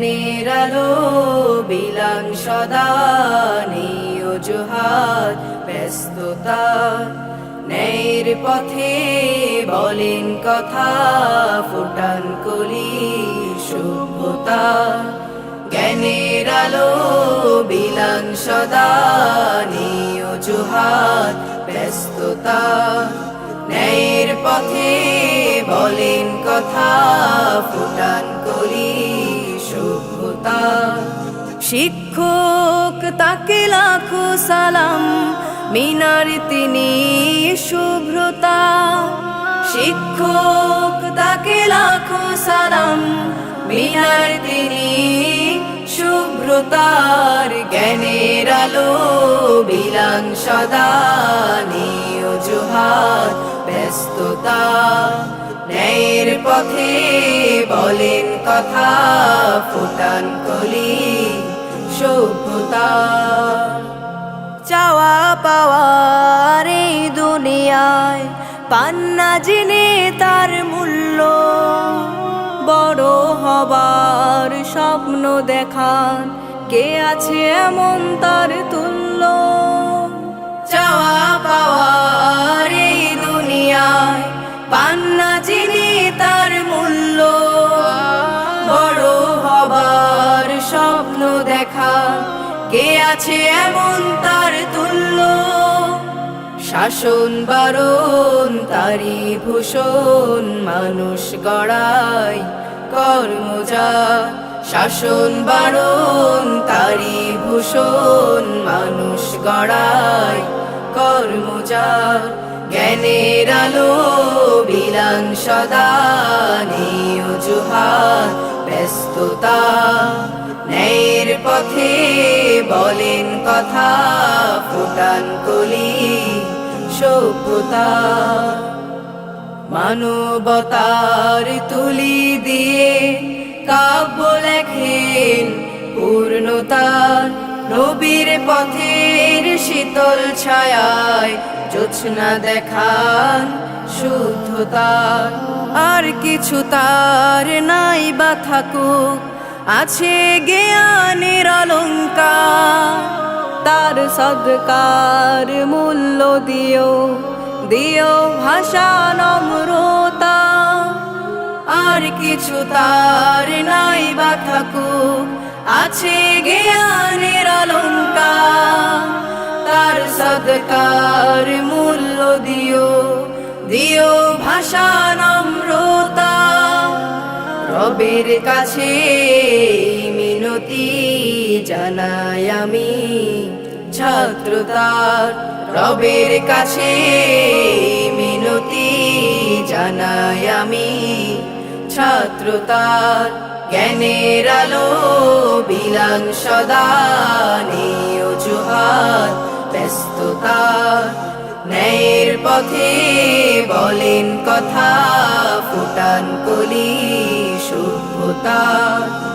জ্ঞানের আলো বিলান সদা নেই অজুহাত, ব্যস্ততা। ন্যায়ের পথে বলেন কথা, ফুটান কলি সভ্যতা। জ্ঞানের আলো বিলান সদা নেই অজুহাত, ব্যস্ততা। ন্যায়ের পথে বলেন কথা, ফুটান কলি সভ্যতা শিক্ষক তাকে লাখো সালাম, মিনার তিনি শুভ্রতা শিক্ষক তাকে লাখো সালাম, মিনার তিনি শুভ্রতার জ্ঞানের আলো। বিলান সদা নিয় জুহার ব্যস্ততা, ন্যায়ের পথে বলেন কথা, ফুটান কলি, সভ্যতা। চাওয়া পাওয়ার এই দুনিয়ায়, পান্না জিনে তার মূল্য। বড় হবার স্বপ্ন দেখান, কে আছে এমন তার তুল্য। চাওয়া পাওয়ার এই দুনিয়ায়, পান্না জিনে তার মূল্য। কে আছে এমন তার তুল্য? শাসন বারণ তারি ভূষণ, মানুষ গড়াই কর্মজা শাসন বারণ তারি ভূষণ, মানুষ গড়াই কর্মজা জ্ঞানের আলো বিলান সদা, নিয় ব্যস্ততা। ন্যায়ের পথে বলেন কথা, ফুটান কলি, সভ্যতা। মানবতার তুলি দিয়ে কাব্য লেখেন পূর্ণতার নবীর পথের শীতল ছায়ায় জোছনা দেখান শুদ্ধতার আর কিছু তার নাই বা থাকুক আছে জ্ঞানের অলঙ্কার, তার সদকার মূল্য দিও দিও ভাষা নম্রতা। আর কিছু তার নাই বা থাকুক, আছে জ্ঞানের অলঙ্কার, তার সদকার মূল্য দিও দিও ভাষা নম্রতা। রবের কাছে মিনতি জানাই আমি। ছাত্রতার রবের কাছে মিনতি জানাই আমি। ছাত্রতার জ্ঞানের আলো বিলান সদা নিয় জুহার ব্যস্ততার ন্যায়ের পথে বলেন কথা, ফুটান কলি। সভ্যতা